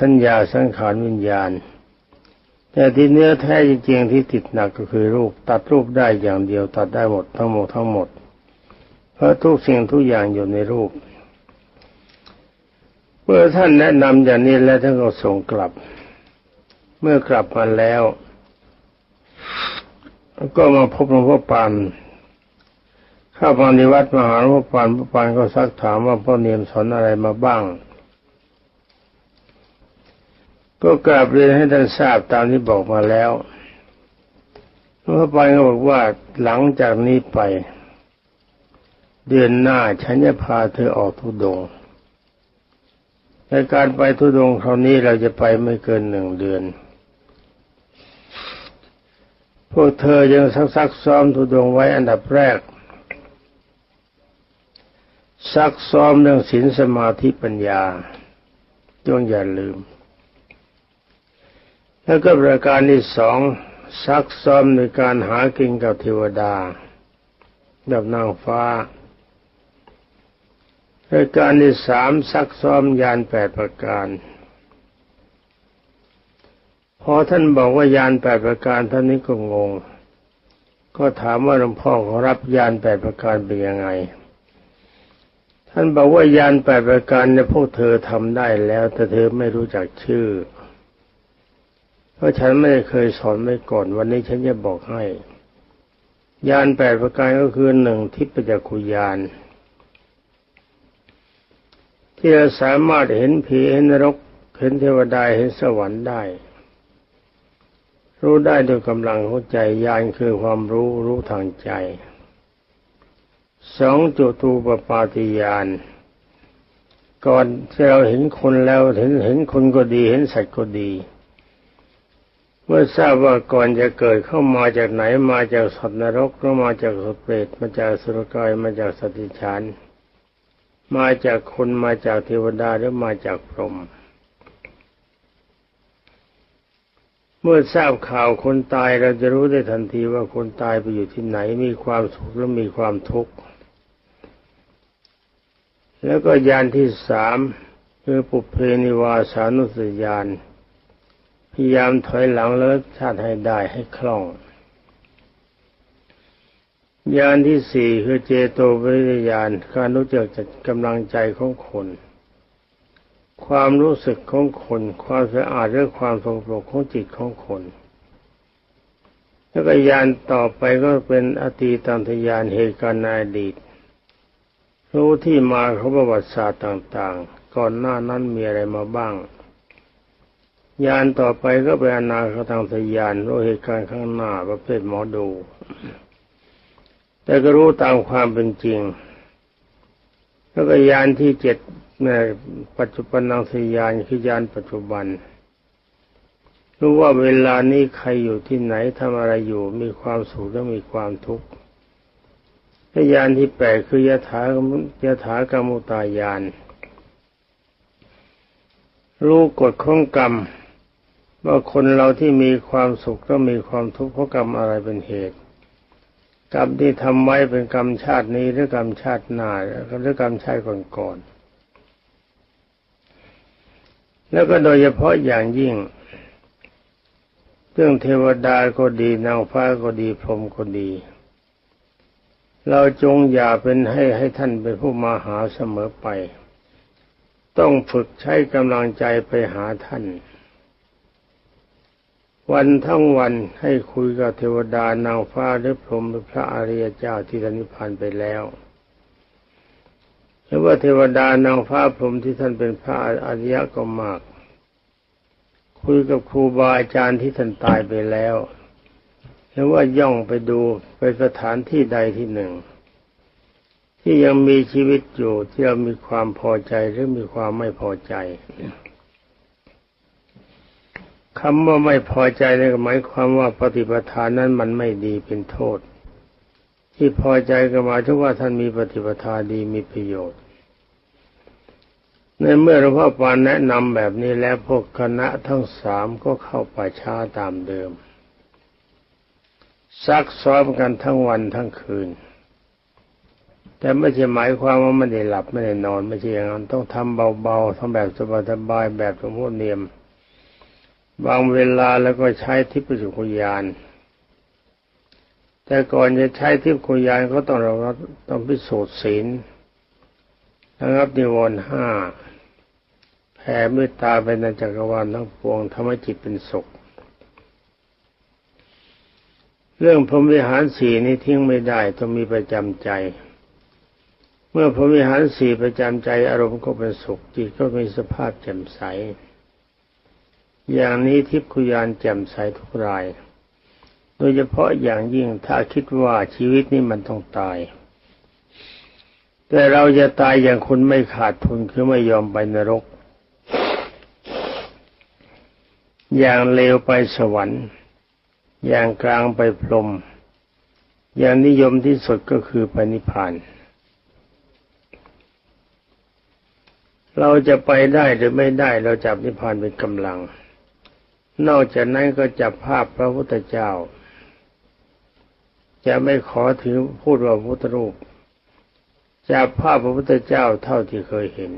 สัญญาสังขารวิญญาณ แต่ที่เนื้อแท้จริงๆที่ติดหนักก็คือรูป ตัดรูปได้อย่างเดียวตัดได้หมดทั้งหมดทั้งหมด เพราะทุกสิ่งทุกอย่างอยู่ในรูป เมื่อท่านแนะนำอย่างนี้แล้วท่านก็ส่งกลับ เมื่อกลับมาแล้ว ก็มาพบหลวงพ่อปานเข้ามาในวัดมหาหลวงพ่อปานพระปานก็ซักถามว่าพ่อเนียมสอนอะไรมาบ้าง ก็กราบเรียนให้ท่านทราบตามที่บอกมาแล้วหลวงพ่อปานก็บอกว่าหลังจากนี้ไป เดือนหน้าฉันจะพาเธอออกทุดงในการไปทุดงคราวนี้เราจะไปไม่เกินหนึ่งเดือน พวกเธอยังซักซักซ้อมทุดงไว้อันดับแรก ซักซ้อมเรื่องศีลสมาธิปัญญาจงอย่าลืม แล้วก็ประการที่สองซักซ้อมในการหากินกับเทวดาแบบนางฟ้าปรายการที่สามซักซ้อมยานแปดประการพอท่านบอกว่ายานแปดประการท่านนี้ก็งง ก็ถามว่าหลวงพ่อขอรับยานแปดประการเป็นยังไง ท่านบอกว่ายานแปดประการเนี่ยพวกเธอทำได้แล้ว แต่เธอไม่รู้จักชื่อ ราะฉันไม่เคยสอนไม่ก่อน วันนี้ฉันจะบอกให้ ยานแปดประการก็คือหนึ่งทิพยจักขุยานที่เราสามารถเห็นผีเห็นนรกเห็นเทวดาเห็นสวรรค์ได้ รู้ได้ด้วยกำลังของใจญาณคือความรู้รู้ทางใจสองจุตูปปาติญาณก่อนที่เราเห็นคนแล้วเห็นเห็นคนก็ดี เห็นสัตว์ก็ดี เมื่อทราบว่าก่อนจะเกิดเข้ามาจากไหนมาจากสัตว์นรกหรือมาจากสัตว์เปรตมาจากสุรกายมาจากสัติฉานมาจากคนมาจากเทวดาหรือมาจากพรหมเมื่อทราบข่าวคนตายเราจะรู้ได้ทันทีว่าคนตายไปอยู่ที่ไหนมีความสุขหรือมีความทุกข์แล้วก็ยานที่สามคือปุเพนิวาสานุสยาน พยายามถอยหลังแล้วชาติให้ได้ให้คล่องญาณที่สี่คือเจโตวิริยานการรู้จักจัดกำลังใจของคน ความรู้สึกของคน ความสะอาดและความสงบของจิตของคนแล้วก็ยานต่อไปก็เป็นอตีตันทยานเหตุการณ์ในอดีต รู้ที่มาของประวัติศาสตร์ต่างๆ ก่อนหน้านั้นมีอะไรมาบ้าง ยานต่อไปก็เป็นอนาคตังทยานรู้เหตุการณ์ข้างหน้าประเภทหมอดู แต่ก็รู้ตามความเป็นจริง แล้วก็ยานที่เจ็ดในปัจจุบันนังสยานคือยานปัจจุบัน รู้ว่าเวลานี้ใครอยู่ที่ไหนทำอะไรอยู่มีความสุขและมีความทุกข์ยานที่แปดคือยถายถากรรมุตายานรู้กฎของกรรม ว่าคนเราที่มีความสุขก็มีความทุกข์เพราะกรรมอะไรเป็นเหตุ กรรมที่ทำไว้เป็นกรรมชาตินี้หรือกรรมชาติหน้าหรือกรรมชาติก่อนๆแล้วก็โดยเฉพาะอย่างยิ่งเรื่องเทวดาก็ดีนางฟ้าก็ดีพรหมก็ดี เราจงอย่าเป็นให้ให้ท่านเป็นผู้มาหาเสมอไป ต้องฝึกใช้กำลังใจไปหาท่าน วันทั้งวันให้คุยกับเทวดานางฟ้าหรือพรหมหรือพระอริยเจ้าที่ท่านนิพพานไปแล้วหรือว่าเทวดานางฟ้าพรหมที่ท่านเป็นพระอริยก็มาก คุยกับครูบาอาจารย์ที่ท่านตายไปแล้วหรือว่าย่องไปดูไปสถานที่ใดที่หนึ่ง ที่ยังมีชีวิตอยู่ที่เรามีความพอใจหรือมีความไม่พอใจ คำว่าไม่พอใจนี่หมายความว่าปฏิปทานนั้นมันไม่ดีเป็นโทษ ที่พอใจก็หมายถึงว่าท่านมีปฏิปทาดีมีประโยชน์ ในเมื่อหลวงพ่อปานแนะนำแบบนี้แล้วพวกคณะทั้งสามก็เข้าป่าช้าตามเดิม ซักซ้อมกันทั้งวันทั้งคืน แต่ไม่ใช่หมายความว่าไม่ได้หลับไม่ได้นอน ไม่ใช่อย่างนั้นต้องทำเบาๆทำแบบสบายๆแบบสมมติเนียม บางเวลาแล้วก็ใช้ทิพยคุยาน แต่ก่อนจะใช้ทิพยคุยานก็ต้องเราต้องพิสูจน์ศีลนะครับนิวรณ์ห้าแผ่เมตตาไปในจักรวาลทั้งปวงทำให้จิตเป็นสุข เรื่องพรหมวิหารสีนี้ทิ้งไม่ได้ต้องมีประจำใจ เมื่อพรหมวิหารสีประจำใจอารมณ์ก็เป็นสุขจิตก็มีสภาพแจ่มใส อย่างนี้ทิพคุยานแจ่มใสทุกราย โดยเฉพาะอย่างยิ่งถ้าคิดว่าชีวิตนี้มันต้องตาย แต่เราจะตายอย่างคนไม่ขาดทุนคือไม่ยอมไปนรก อย่างเลวไปสวรรค์ อย่างกลางไปพรหมอย่างนิยมที่สุดก็คือไปนิพพาน เราจะไปได้หรือไม่ได้เราจับนิพพานเป็นกำลัง นอกจากนั้นก็จับภาพพระพุทธเจ้า จะไม่ขอถือพูดว่าพุทธรูปจากภาพพระพุทธเจ้าเท่าที่เคยเห็น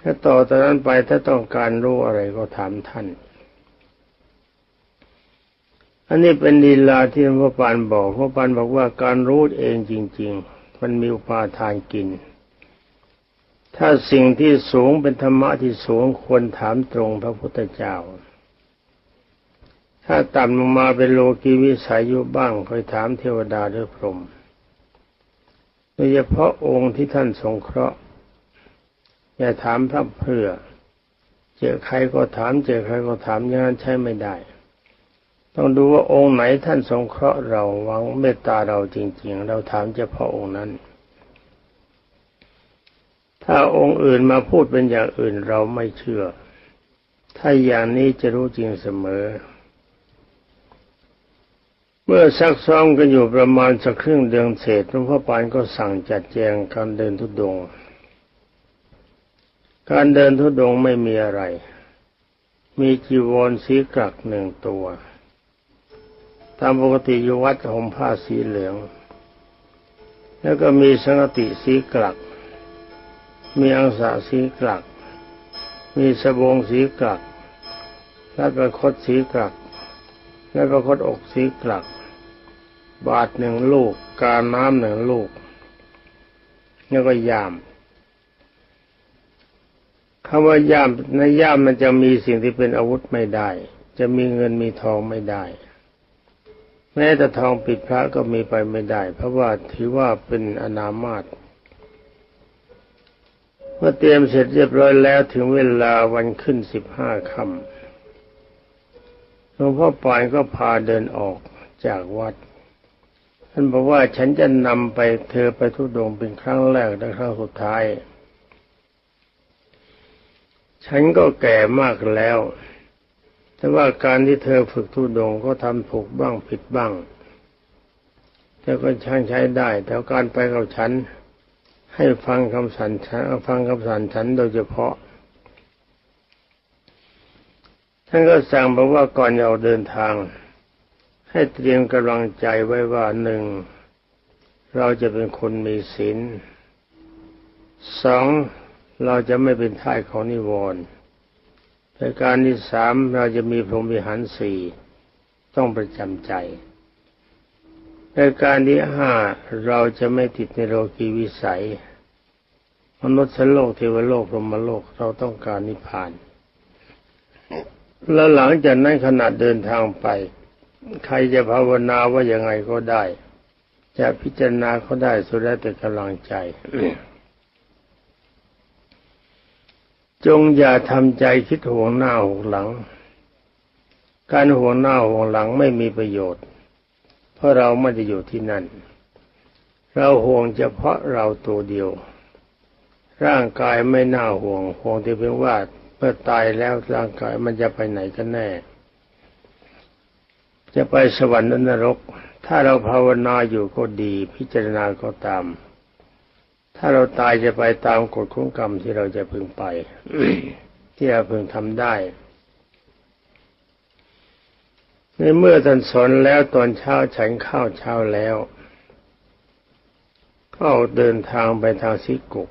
ถ้าต่อจากนั้นไปถ้าต้องการรู้อะไรก็ถามท่าน อันนี้เป็นลีลาที่พระปานบอกพระปานบอกว่าการรู้เองจริง ๆ มันมีอุปาทานกิน ถ้าสิ่งที่สูงเป็นธรรมะที่สูงควรถามตรงพระพุทธเจ้า ถ้าต่ำลงมาเป็นโลกีวิสัยอยู่บ้างคอยถามเทวดาหรือพรหมโดยเฉพาะองค์ที่ท่านสงเคราะห์อย่าถามพระเพื่อ เจอใครก็ถาม เจอใครก็ถามอย่างนั้นใช้ไม่ได้ ต้องดูว่าองค์ไหนท่านสงเคราะห์เราหวังเมตตาเราจริง ๆ เราถามเฉพาะองค์นั้น ถ้าองค์อื่นมาพูดเป็นอย่างอื่นเราไม่เชื่อ ถ้าอย่างนี้จะรู้จริงเสมอ เมื่อซักซ้อมกันอยู่ประมาณสักครึ่งเดือนเศษหลวงพ่อปานก็สั่งจัดแจงการเดินทุดง การเดินทุดงไม่มีอะไร มีจีวรสีกรักหนึ่งตัว ตามปกติอยู่วัดห่มผ้าสีเหลือง แล้วก็มีสังกติสีกรัก มีอังสะสีกรัก มีสบงสีกรักและประคตสีกรัก และประคตอกสีกรัก บาทหนึ่งลูก กาน้ำหนึ่งลูก แล้วก็ยามคำว่ายามในยามมันจะมีสิ่งที่เป็นอาวุธไม่ได้ จะมีเงินมีทองไม่ได้ แม้แต่ทองปิดพระก็มีไปไม่ได้ เพราะว่าถือว่าเป็นอนามาต เมื่อเตรียมเสร็จเรียบร้อยแล้วถึงเวลาวันขึ้นสิบห้าค่ำหลวงพ่อปานก็พาเดินออกจากวัด ท่านบอกว่าฉันจะนำไปเธอไปทุดงเป็นครั้งแรกและครั้งสุดท้าย ฉันก็แก่มากแล้ว แต่ว่าการที่เธอฝึกทุดงก็ทำถูกบ้างผิดบ้างแต่ก็ช่างใช้ได้แต่การไปกับฉัน ให้ฟังคำสั่งฉันฟังคำสั่งฉันโดยเฉพาะ ท่านก็สั่งบอกว่าก่อนจะออกเดินทาง ให้เตรียมกำลังใจไว้ว่าหนึ่งเราจะเป็นคนมีศีลสองเราจะไม่เป็นท่ายของนิวรณ์ประการที่สามเราจะมีพรหมวิหารสี่ต้องประจำใจประการที่ห้าเราจะไม่ติดในโลกีวิสัย มนุษย์โลกเทวโลกพรหมโลกเราต้องการนิพพาน แล้วหลังจากนั้นขณะเดินทางไป ใครจะภาวนาว่ายังไงก็ได้ จะพิจารณาเขาได้สุดแล้วแต่กำลังใจ จงอย่าทำใจคิดห่วงหน้าห่วงหลัง การห่วงหน้าห่วงหลังไม่มีประโยชน์ เพราะเราไม่ได้อยู่ที่นั่น เราห่วงเฉพาะเราตัวเดียว ร่างกายไม่น่าห่วงห่วงที่เพียงว่าเมื่อตายแล้วร่างกายมันจะไปไหนกันแน่ จะไปสวรรค์นรก ถ้าเราภาวนาอยู่ก็ดีพิจารณาก็ตาม ถ้าเราตายจะไปตามกฎของกรรมที่เราจะพึงไป ที่เราพึงทำได้ ในเมื่อท่านสอนแล้วตอนเช้าฉันข้าวเช้าแล้ว ก็เดินทางไปทางซีกุก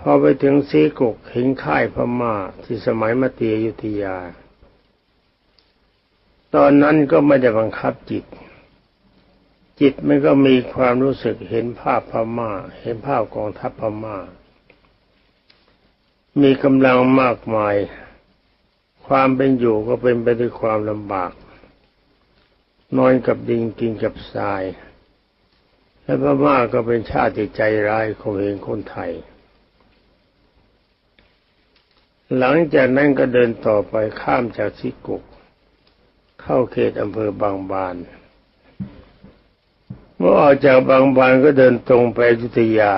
พอไปถึงซีกุกเห็นค่ายพม่าที่สมัยมตียยุธยา ตอนนั้นก็ไม่ได้บังคับจิต จิตมันก็มีความรู้สึกเห็นภาพพม่า เห็นภาพกองทัพพม่า มีกำลังมากมาย ความเป็นอยู่ก็เป็นไปด้วยความลำบากนอนกับดินกินกับทราย และพม่าก็เป็นชาติใจร้ายของเองคนไทย หลังจากนั้นก็เดินต่อไปข้ามจากซิกุก เข้าเขตอำเภอบางบาน เมื่อออกจากบางบานก็เดินตรงไปอยุธยา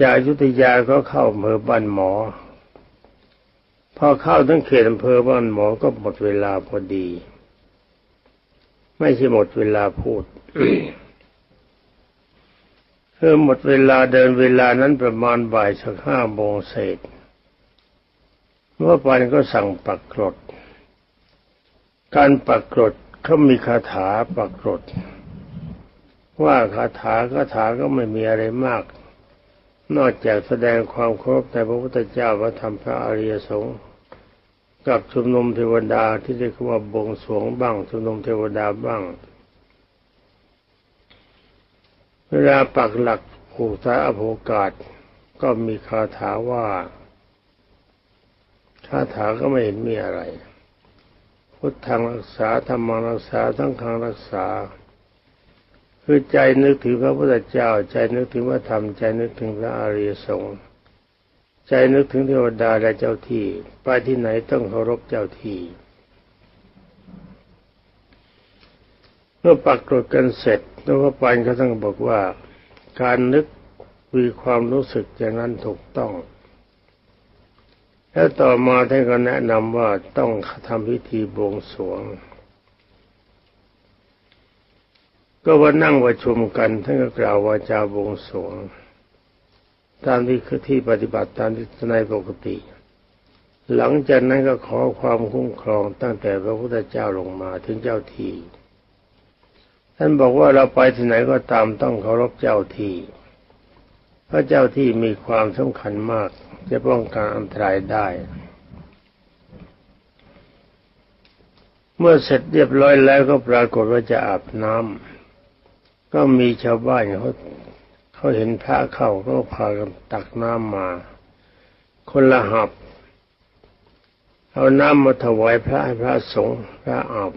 จากอยุธยาก็เข้าอำเภอบ้านหมอ พอเข้าทั้งเขตอำเภอบ้านหมอก็หมดเวลาพอดี ไม่ใช่หมดเวลาพูดคือหมดเวลาเดินเวลานั้นประมาณบ่ายสักห้าโมงเศษ เมื่อปันก็สั่งปักกรด การปักกรดเขามีคาถาปักกรด ว่าคาถาคาถาก็ไม่มีอะไรมาก นอกจากแสดงความเคารพในพระพุทธเจ้าพระธรรมพระอริยสงฆ์กับชุมนุมเทวดาที่เรียกว่าบงสวงบ้างชุมนุมเทวดาบ้าง เวลาปักหลักผูกสายอโภกาศก็มีคาถาว่า คาถาก็ไม่เห็นมีอะไร พุทธังรักษาธรรมังรักษาทั้งขังรักษา คือใจนึกถึงพระพุทธเจ้า ใจนึกถึงพระธรรม ใจนึกถึงพระอริยสงฆ์ใจนึกถึงเทวดาและเจ้าที่ ไปที่ไหนต้องเคารพเจ้าที่เมื่อปักกรดกันเสร็จแล้วก็ปันเขาต้องบอกว่า การนึกมีความรู้สึกอย่างนั้นถูกต้อง แล้วต่อมาท่านก็แนะนำว่าต้องทำพิธีบวงสรวง ก็ว่านั่งประชุมกันท่านก็กล่าววาจาบวงสรวง ตามที่คือที่ปฏิบัติตามที่ในปกติ หลังจากนั้นก็ขอความคุ้มครองตั้งแต่พระพุทธเจ้าลงมาถึงเจ้าที่ท่านบอกว่าเราไปที่ไหนก็ตามต้องเคารพเจ้าที่ พระเจ้าที่มีความสำคัญมากจะป้องกันอันตรายได้ เมื่อเสร็จเรียบร้อยแล้วก็ปรากฏว่าจะอาบน้ำก็มีชาวบ้านเขาเขาเห็นพระเข้าก็พากันตักน้ำมา คนละหับเอาน้ำมาถวายพระให้พระสงฆ์พระอาบ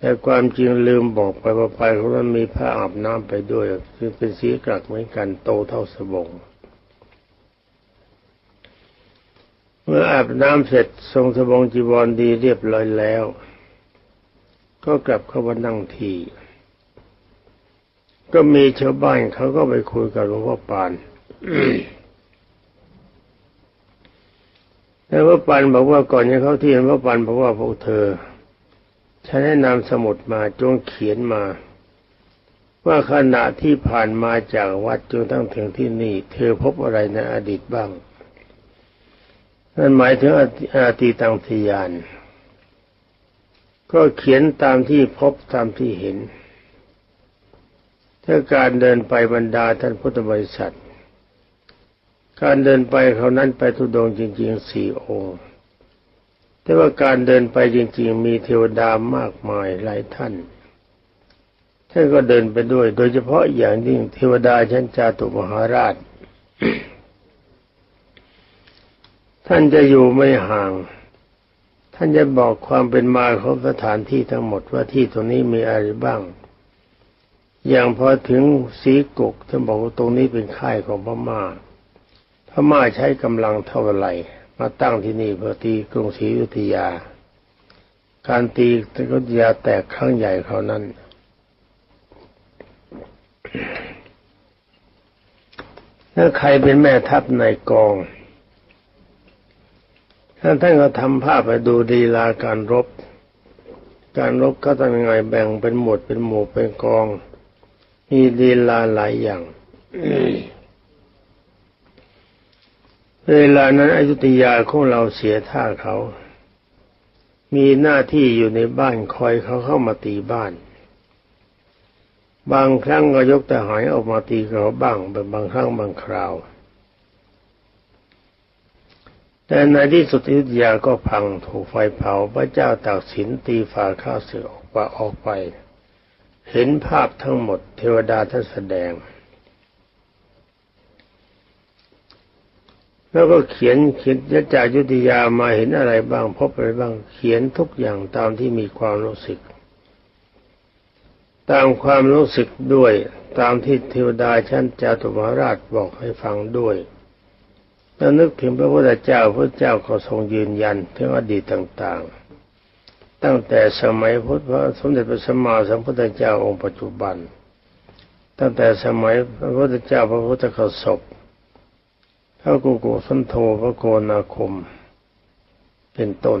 แต่ความจริงลืมบอกไปว่าไปเขาว่ามีผ้าอาบน้ำไปด้วยคือเป็นสีกรักเหมือนกันโตเท่าสบง เมื่ออาบน้ำเสร็จทรงสบงจีวรดีเรียบร้อยแล้ว ก็กลับเข้ามานั่งทีก็มีชาวบ้านเขาก็ไปคุยกับหลวงพ่อปานแล้วพ่อปานบอกว่าก่อนจะเข้าที่หลวงพ่อปานบอกว่าพวกเธอ ฉันได้นำสมุดมาจงเขียนมา ว่าขณะที่ผ่านมาจากวัดจนตั้งถึงที่นี่ เธอพบอะไรในอดีตบ้าง นั่นหมายถึงอาติตังทยาน ก็เขียนตามที่พบตามที่เห็นถ้าการเดินไปบรรดาท่านพุทธบริษัท การเดินไปเขานั้นไปทุดงจริงๆสี่องค์ แต่ว่าการเดินไปจริงๆ มีเทวดามากมายหลายท่าน ท่านก็เดินไปด้วย โดยเฉพาะอย่างยิ่งเทวดาชั้นจาตุมหาราช ท่านจะอยู่ไม่ห่าง ท่านจะบอกความเป็นมาของสถานที่ทั้งหมดว่าที่ตรงนี้มีอะไรบ้าง อย่างพอถึงสีกกท่านบอกว่าตรงนี้เป็นค่ายของพม่าพม่าใช้กำลังเท่าไหร่ มาตั้งที่นี่เพื่อตีกรุงศรีอยุธยา การตีกรุงศรีอยุธยาแตกครั้งใหญ่เขานั้น ถ้าใครเป็นแม่ทัพในกอง ท่านท่านก็ทำภาพไปดูดีลาการรบ การรบก็ทำยังไงแบ่งเป็นหมวดเป็นหมู่เป็นกอง มีดีลาหลายอย่าง เวลานั้นอยุธยาของเราเสียท่าเขา มีหน้าที่อยู่ในบ้านคอยเขาเข้ามาตีบ้าน บางครั้งก็ยกทหารออกมาตีเขาบ้างเป็นบางครั้งบางคราว แต่ในที่สุดอยุธยาก็พังถูกไฟเผาพระเจ้าตากสินตีฝ่าข้าศึกออกไปออกไปเห็นภาพทั้งหมดเทวดาท่านแสดง แล้วก็เขียนเขียนจากยุธยามาเห็นอะไรบ้าง พบอะไรบ้าง เขียนทุกอย่างตามที่มีความรู้สึก ตามความรู้สึกด้วย ตามที่เทวดาชั้นจาตุมาราชบอกให้ฟังด้วยแล้วนึกถึงพระพุทธเจ้าพระเจ้าก็ทรงยืนยันถึงอดีตต่างๆ ตั้งแต่สมัยพุทธสมเด็จพระสัมมาสัมพุทธเจ้าองค์ปัจจุบัน ตั้งแต่สมัยพระพุทธเจ้าพระพุทธกสบ พระกุกุสันโธพระโกนาคม เป็นต้น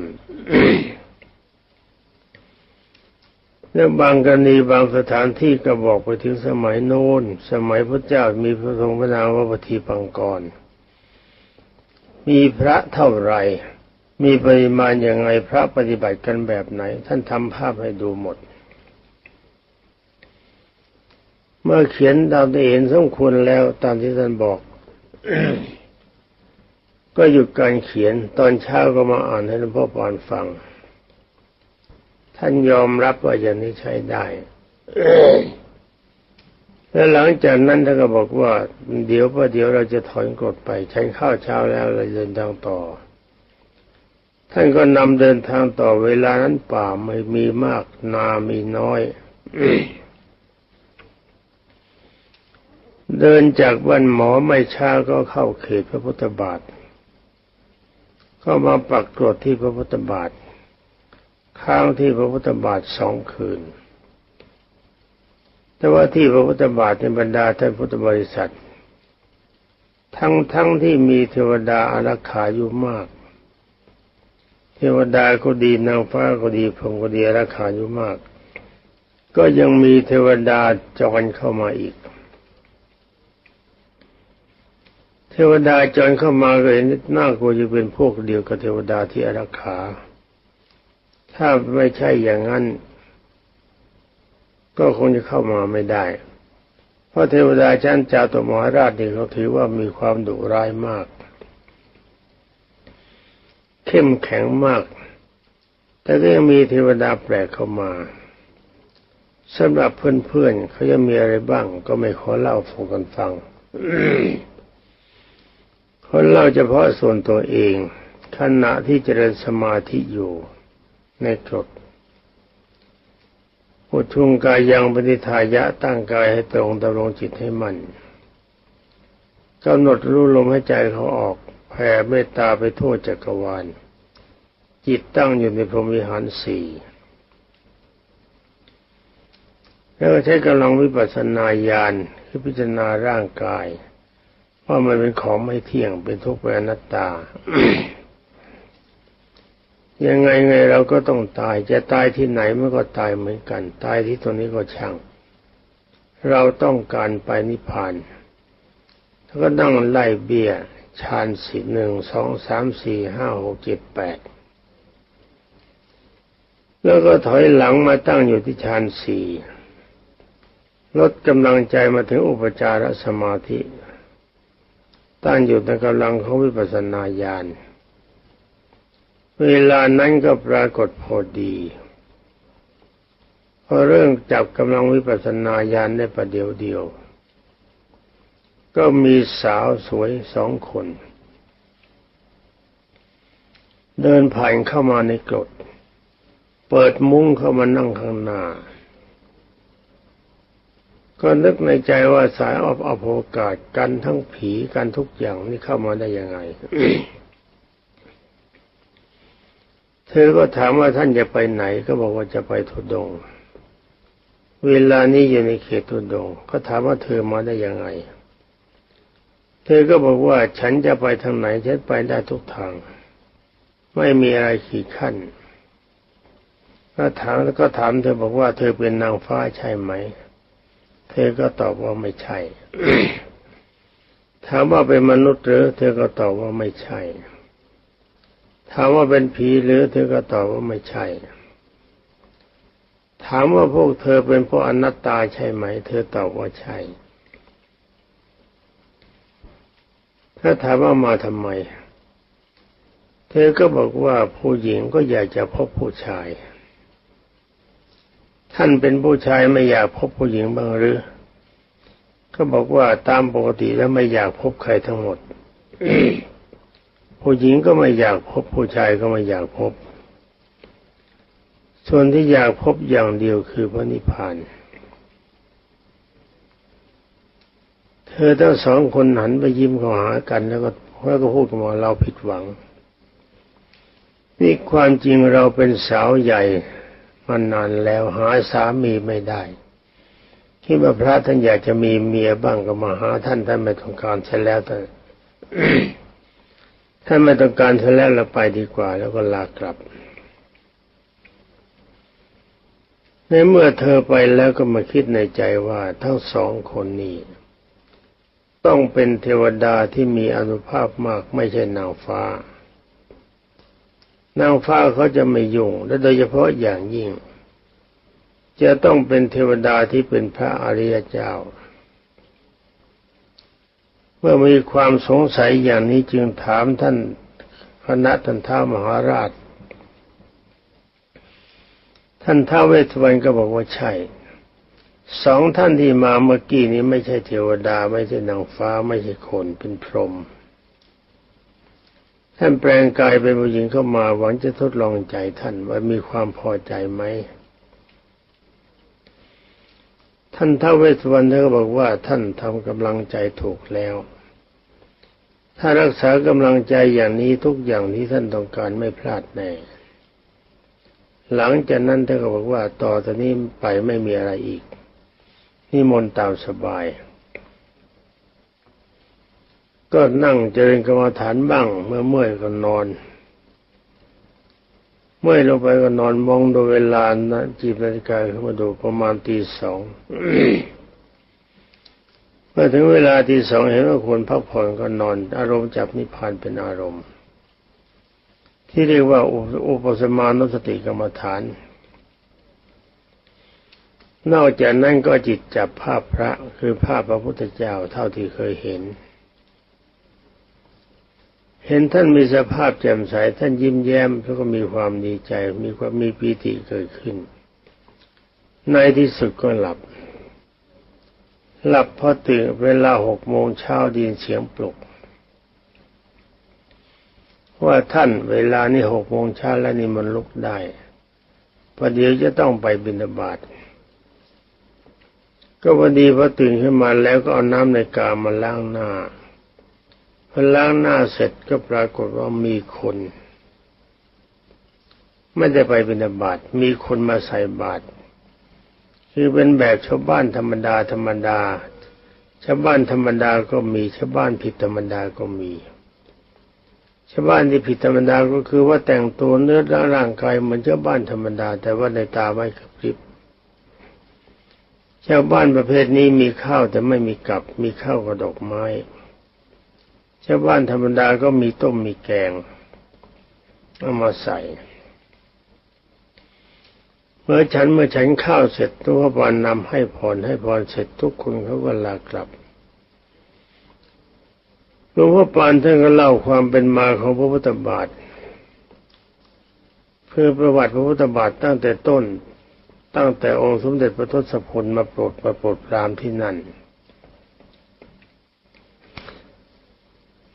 แล้วบางกรณีบางสถานที่ก็บอกไปถึงสมัยโน้น สมัยพระเจ้ามีพระทรงพระนามว่าปฏิปังกร มีพระเท่าไหร่ มีปริมาณอย่างไงพระปฏิบัติกันแบบไหน ท่านทำภาพให้ดูหมด เมื่อเขียนตามที่เห็นสมควรแล้วตามที่ท่านบอก ก็หยุดการเขียนตอนเช้าก็มาอ่านให้หลวงพ่อปานฟัง ท่านยอมรับว่าอย่างนี้ใช้ได้ แล้วหลังจากนั้นท่านก็บอกว่า เดี๋ยวประเดี๋ยวเราจะถอนกฎไปใช้ข้าวเช้าแล้วเราเดินทางต่อ ท่านก็นำเดินทางต่อเวลานั้นป่าไม่มีมากนามีน้อยเดินจากบ้านหมอไม่ช้าก็เข้าเขตพระพุทธบาท ก็มาปักกรดที่พระพุทธบาทค้างที่พระพุทธบาทสองคืน แต่ว่าที่พระพุทธบาทในบรรดาท่านพุทธบริษัท ทั้งทั้งที่มีเทวดาอารักขาอยู่มาก เทวดาก็ดีนางฟ้าก็ดีพรหมก็ดีอารักขาอยู่มาก ก็ยังมีเทวดาจรเข้ามาอีก เทวดาจรเข้ามาก็เห็นน่ากลัวจะเป็นพวกเดียวกับเทวดาที่อารักขา ถ้าไม่ใช่อย่างนั้น ก็คงจะเข้ามาไม่ได้ เพราะเทวดาชั้นจาตุมหาราชนี่เขาถือว่ามีความดุร้ายมาก เข้มแข็งมาก แต่ก็ยังมีเทวดาแปลกเข้ามาสำหรับเพื่อนๆเขาจะมีอะไรบ้าง ก็ไม่ขอเล่าสู่กันฟัง คนเล่าเฉพาะส่วนตัวเองขณะที่เจริญสมาธิอยู่ในกรดอุทุงกายยังปฏิทายะตั้งกายให้ตรงดำรงจิตให้มันกำหนดรู้ลมหายใจเขาออกแผ่เมตตาไปทั่วจักรวาล จิตตั้งอยู่ในพรหมวิหารสี่แล้วใช้กำลังวิปัสสนาญาณคือพิจารณาร่างกาย ว่ามันเป็นของไม่เที่ยงเป็นทุกข์เป็นอนัตตา ยังไงไงเราก็ต้องตาย จะตายที่ไหนมันก็ตายเหมือนกัน ตายที่ตรงนี้ก็ช่าง เราต้องการไปนิพพานแล้วก็นั่งไล่เบี้ยชานสี่หนึ่งสองสามสี่ห้าหกเจ็ดแปดแล้วก็ถอยหลังมาตั้งอยู่ที่ชานสี่ลดกำลังใจมาถึงอุปจารสมาธิ ตั้งอยู่ในกำลังของวิปัสสนาญาณเวลานั้นก็ปรากฏพอดีพอเรื่องจับกำลังวิปัสสนาญาณได้ประเดี๋ยวเดียว ก็มีสาวสวยสองคน เดินผ่านเข้ามาในกรดเปิดมุ้งเข้ามานั่งข้างหน้า ก็นึกในใจว่าสายออบอโอกาสกันทั้งผีกันทุกอย่างนี่เข้ามาได้ยังไง เธอก็ถามว่าท่านจะไปไหน ก็บอกว่าจะไปทุดง เวลานี้อยู่ในเขตทุดง ก็ถามว่าเธอมาได้ยังไง เธอก็บอกว่าฉันจะไปทางไหนฉันไปได้ทุกทาง ไม่มีอะไรขีดขั้นก็ถามแล้วก็ถามเธอบอกว่าเธอเป็นนางฟ้าใช่ไหม เธอก็ตอบว่าไม่ใช่ ถามว่าเป็นมนุษย์หรือ เธอก็ตอบว่าไม่ใช่ ถามว่าเป็นผีหรือ เธอก็ตอบว่าไม่ใช่ ถามว่าพวกเธอเป็นพวกอนัตตาใช่ไหม เธอตอบว่าใช่ ถ้าถามว่ามาทำไม เธอก็บอกว่าผู้หญิงก็อยากจะพบผู้ชาย ท่านเป็นผู้ชายไม่อยากพบผู้หญิงบ้างหรือ ก็บอกว่าตามปกติแล้วไม่อยากพบใครทั้งหมด ผู้หญิงก็ไม่อยากพบผู้ชายก็ไม่อยากพบ ส่วนที่อยากพบอย่างเดียวคือพระนิพพานเธอทั้งสองคนหันไปยิ้มเข้าหากันแล้วก็แล้วก็พูดกันว่าเราผิดหวัง นี่ความจริงเราเป็นสาวใหญ่ มานานแล้วหาสามีไม่ได้คิดว่าพระท่านอยากจะมีเมียบ้างก็มาหาท่านท่านไม่ต้องการใช่แล้วแต่ท่านไม่ต้องการใช่แล้วเราไปดีกว่า แล้วก็ลากลับในเมื่อเธอไปแล้วก็มาคิดในใจว่าทั้งสองคนนี้ต้องเป็นเทวดาที่มีอนุภาพมากไม่ใช่นางฟ้า นางฟ้าเขาจะไม่ยุ่งและโดยเฉพาะอย่างยิ่ง จะต้องเป็นเทวดาที่เป็นพระอริยเจ้า เมื่อมีความสงสัยอย่างนี้จึงถามท่านคณะท่านท้ามหาราช ท่านท้าวเวสสวรรณก็บอกว่าใช่สองท่านที่มาเมื่อกี้นี้ไม่ใช่เทวดา ไม่ใช่นางฟ้าไม่ใช่คนเป็นพรหม ท่านแปลงกายเป็นผู้หญิงเข้ามาหวังจะทดลองใจท่านว่ามีความพอใจไหมท่านท้าวเวสสวรรณท่านก็บอกว่าท่านทำกำลังใจถูกแล้ว ถ้ารักษากำลังใจอย่างนี้ทุกอย่างที่ท่านต้องการไม่พลาดแน่ หลังจากนั้นท่านก็บอกว่าต่อจากนี้ไปไม่มีอะไรอีกนิมนต์ตามสบาย ก็นั่งเจริญกรรมฐานบ้าง เมื่อเมื่อยก็นอน เมื่อยลงไปก็นอนมองดูเวลานะจีบนาฬิกาเข้ามาดูประมาณตีสองเมื่อถึงเวลาตีสองเห็นว่าควรพักผ่อนก็นอน อารมณ์จับนิพพานเป็นอารมณ์ ที่เรียกว่าอุปสมานุสติกรรมฐาน นอกจากนั้นก็จิตจับภาพพระคือภาพพระพุทธเจ้าเท่าที่เคยเห็น เห็นท่านมีสภาพแจ่มใสท่านยิ้มแย้มแล้วก็มีความดีใจ มีความมีปีติเกิดขึ้น ในที่สุดก็หลับ หลับพอตื่นเวลาหกโมงเช้าดีนเสียงปลุก ว่าท่านเวลานี้หกโมงเช้าแล้วนี่มันลุกได้ประเดี๋ยวจะต้องไปบิณฑบาตก็พอดีพอตื่นขึ้นมาแล้วก็เอาน้ำในกามาล้างหน้า พอล้างหน้าเสร็จก็ปรากฏว่ามีคน ไม่ได้ไปบิณฑบาตมีคนมาใส่บาตรคือเป็นแบบชาวบ้านธรรมดาธรรมดาชาวบ้านธรรมดาก็มีชาวบ้านผิดธรรมดาก็มีชาวบ้านที่ผิดธรรมดาก็คือว่าแต่งตัวเนื้อร่างกายเหมือนชาวบ้านธรรมดา แต่ว่าในตาไม่กระพริบชาวบ้านประเภทนี้มีข้าวแต่ไม่มีกับ มีข้าวกับดอกไม้ ชาวบ้านธรรมดาก็มีต้มมีแกงเอามาใส่ เมื่อฉันเมื่อฉันข้าวเสร็จตัวพระบาลนำให้พรให้พรเสร็จทุกคนเขาก็ลากลับหลวงพ่อปานท่านก็เล่าความเป็นมาของพระพุทธบาทเพื่อประวัติพระพุทธบาทตั้งแต่ต้นตั้งแต่องค์สมเด็จพระทศพลมาโปรดมาโปรดปรามที่นั่น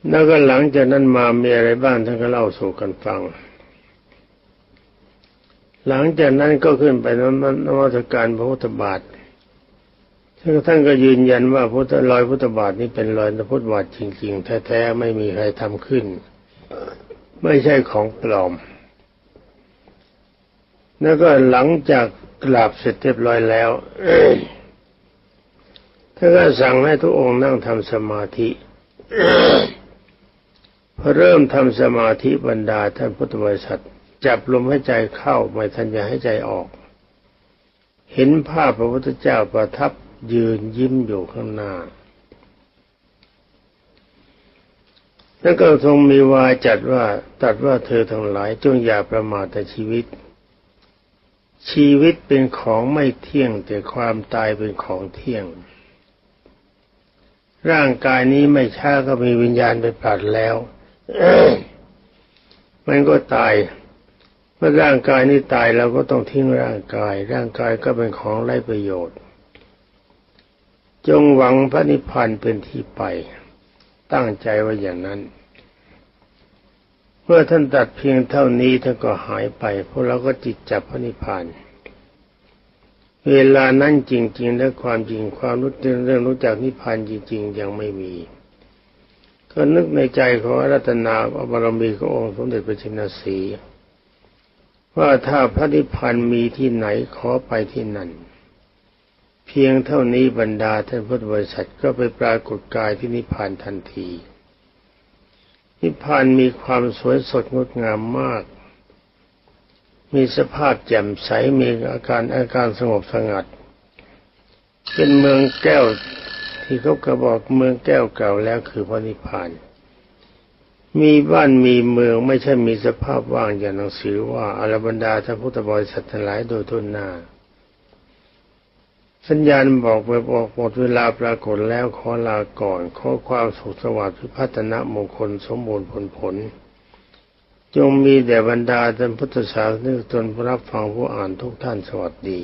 แล้วก็หลังจากนั้นมามีอะไรบ้างท่านก็เล่าสู่กันฟัง หลังจากนั้นก็ขึ้นไปนมัสการพระพุทธบาทท่านก็ยืนยันว่าพุทธรอยพุทธบาทนี้เป็นรอยพระพุทธบาทจริง ๆ แท้ๆไม่มีใครทำขึ้น ไม่ใช่ของปลอม แล้วก็หลังจากกราบเสร็จเรียบร้อยแล้วท่านก็สั่งให้ทุกองค์นั่งทำสมาธิ พอเริ่มทำสมาธิบรรดาท่านพุทธบริษัทจับลมหายใจเข้าไม่ทันจะให้ใจออก เห็นภาพพระพุทธเจ้าประทับยืนยิ้มอยู่ข้างหน้าแล้วก็ทรงมีวาจัดว่าตัดว่าเธอทั้งหลายจงอย่าประมาทในชีวิต ชีวิตเป็นของไม่เที่ยงแต่ความตายเป็นของเที่ยง ร่างกายนี้ไม่ช้าก็มีวิญญาณไปปลัดแล้ว มันก็ตายเมื่อร่างกายนี้ตายเราก็ต้องทิ้งร่างกาย ร่างกายก็เป็นของไร้ประโยชน์ จงหวังพระนิพพานเป็นที่ไป ตั้งใจไว้อย่างนั้น เมื่อท่านตัดเพียงเท่านี้ท่านก็หายไปพวกเราก็จิตจับพระนิพพานเวลานั้นจริง ๆ และความจริงความรู้เรื่องรู้จักนิพพานจริง ๆ ยังไม่มี ก็นึกในใจของรัตนาบารมีขององค์สมเด็จพระชินสีว่าถ้าพระนิพพานมีที่ไหนขอไปที่นั่น เพียงเท่านี้บรรดาท่านพุทธบริษัทก็ไปปรากฏกายที่นิพพานทันที นิพพานมีความสวยสดงดงามมาก มีสภาพแจ่มใสมีอาการอาการสงบสงัด เป็นเมืองแก้ว ที่เขากระบอกเมืองแก้วเก่าแล้วคือพระนิพพาน มีบ้านมีเมืองไม่ใช่มีสภาพว่างอย่างหนังสือว่าอรบรรดาท่านพุทธบริษัททั้งหลายโดยทุนหน้า สัญญาณบอกไปบอกหมดเวลาปรากฏแล้วขอลาก่อน ขอความสุขสวัสดิ์พิพัฒนะมงคลสมบูรณ์ผลผลจงมีแด่บรรดาท่านพุทธศาสนิกชนผู้รับฟังผู้อ่านทุกท่านสวัสดี